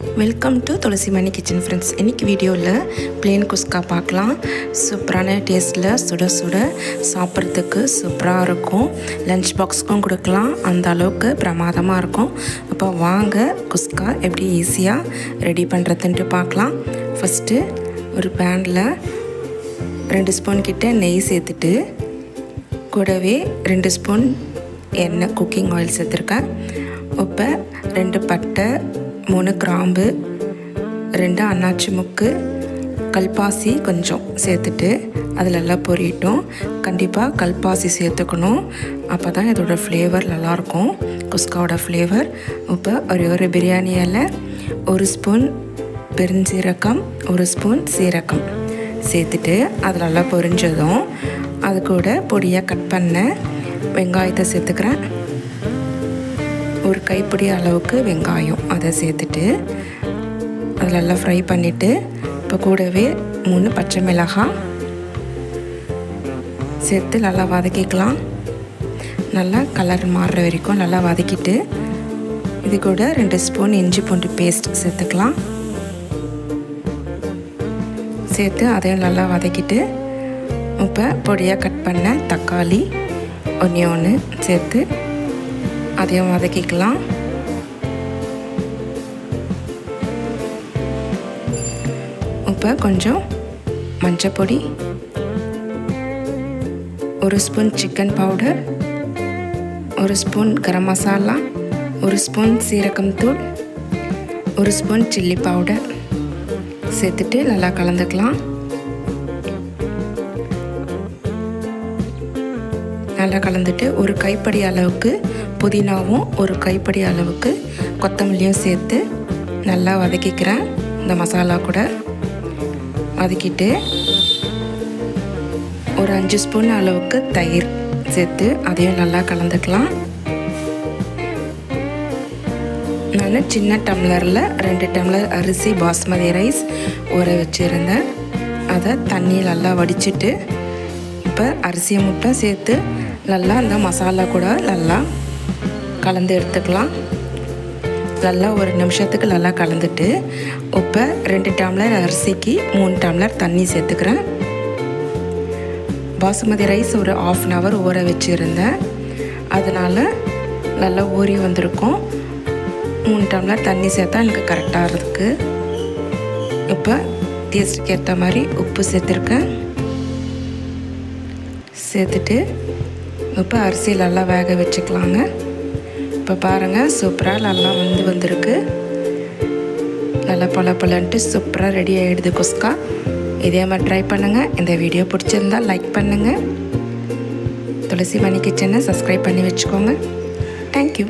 Welcome to Thulasi Mani kitchen friends இன்றைக்கி வீடியோவில் plane குஸ்கா பார்க்கலாம். சூப்பரான டேஸ்ட்டில் சுட சுட சாப்பிட்றதுக்கு சூப்பராக இருக்கும். லன்ச் பாக்ஸுக்கும் கொடுக்கலாம். அந்த அளவுக்கு பிரமாதமாக இருக்கும். அப்போ வாங்க குஸ்கா எப்படி ஈஸியாக ரெடி பண்ணுறதுன்ட்டு பார்க்கலாம். ஃபஸ்ட்டு ஒரு பேனில் ரெண்டு ஸ்பூன் கிட்ட நெய் சேர்த்துட்டு கூடவே ரெண்டு ஸ்பூன் எண்ணெய் குக்கிங் ஆயில் சேர்த்துருக்கேன். இப்போ ரெண்டு பட்டை மூணு கிராம்பு ரெண்டு அன்னாச்சி முக்கு கல்பாசி கொஞ்சம் சேர்த்துட்டு அதில் எல்லாம் பொரியட்டும். கண்டிப்பாக கல்பாசி சேர்த்துக்கணும். அப்போ தான் இதோட ஃப்ளேவர் நல்லாயிருக்கும். குஸ்காவோட ஃப்ளேவர் இப்போ ஒரு ஒரு பிரியாணி இலை ஒரு ஸ்பூன் பெருஞ்சீரகம் ஒரு ஸ்பூன் சீரகம் சேர்த்துட்டு அதில் நல்லா பொரிஞ்சதும் அது கூட பொடியாக கட் பண்ண வெங்காயத்தை சேர்த்துக்கிறேன். ஒரு கைப்பிடி அளவுக்கு வெங்காயம் அதை சேர்த்துட்டு அதில் நல்லா ஃப்ரை பண்ணிவிட்டு இப்போ கூடவே மூணு பச்சை மிளகாய் சேர்த்து நல்லா வதக்கிக்கலாம். நல்லா கலர் மாறுற வரைக்கும் நல்லா வதக்கிட்டு இது கூட ரெண்டு ஸ்பூன் இஞ்சி பூண்டு பேஸ்ட் சேர்த்துக்கலாம். சேர்த்து அதையும் நல்லா வதக்கிட்டு இப்போ பொடியாக கட் பண்ண தக்காளி ஒன்று ஒன்று சேர்த்து அதையும் வதக்கிக்கலாம். இப்போ கொஞ்சம் மஞ்சப்பொடி ஒரு ஸ்பூன் சிக்கன் பவுடர் ஒரு ஸ்பூன் கரம் மசாலா ஒரு ஸ்பூன் சீரகம் தூள் ஒரு ஸ்பூன் சில்லி பவுடர் சேர்த்துட்டு நல்லா கலந்துக்கலாம். நல்லா கலந்துட்டு ஒரு கைப்படி அளவுக்கு புதினாவும் ஒரு கைப்படி அளவுக்கு கொத்தமல்லியும் சேர்த்து நல்லா வதக்கிக்கிறேன். இந்த மசாலா கூட வதக்கிட்டு ஒரு அஞ்சு ஸ்பூன் அளவுக்கு தயிர் சேர்த்து அதையும் நல்லா கலந்துக்கலாம். நான் சின்ன டம்ளரில் ரெண்டு டம்ளர் அரிசி பாஸ்மதி ரைஸ் ஊற வச்சுருந்தேன். அதை தண்ணி நல்லா வடிச்சிட்டு இப்போ அரிசியை முட்டை சேர்த்து நல்லா அந்த மசாலா கூட நல்லா கலந்து எடுத்துக்கலாம். நல்லா ஒரு நிமிஷத்துக்கு நல்லா கலந்துட்டு இப்போ ரெண்டு டம்ளர் அரிசிக்கு மூணு டம்ளர் தண்ணி சேர்த்துக்கிறேன். பாசுமதி ரைஸ் ஒரு ஆஃப் அன் ஹவர் ஊற வச்சுருந்தேன். அதனால் நல்லா ஊறி வந்திருக்கும். மூணு டம்ளர் தண்ணி சேர்த்தா எனக்கு கரெக்டாக இருக்குது இப்போ டேஸ்ட்டுக்கு ஏற்ற மாதிரி உப்பு சேர்த்துருக்கேன். சேர்த்துட்டு இப்போ அரிசி நல்லா வேக வச்சுக்கலாங்க. இப்போ பாருங்கள் சூப்பராக நல்லா வந்து வந்திருக்கு. நல்லா பல பலன்ட்டு சூப்பராக ரெடி ஆகிடுது குஸ்கா. இதே மாதிரி ட்ரை பண்ணுங்கள் இந்த வீடியோ பிடிச்சிருந்தால் லைக் பண்ணுங்கள் துளசி மணி கிச்சனை சப்ஸ்கிரைப் பண்ணி வச்சுக்கோங்க. தேங்க்யூ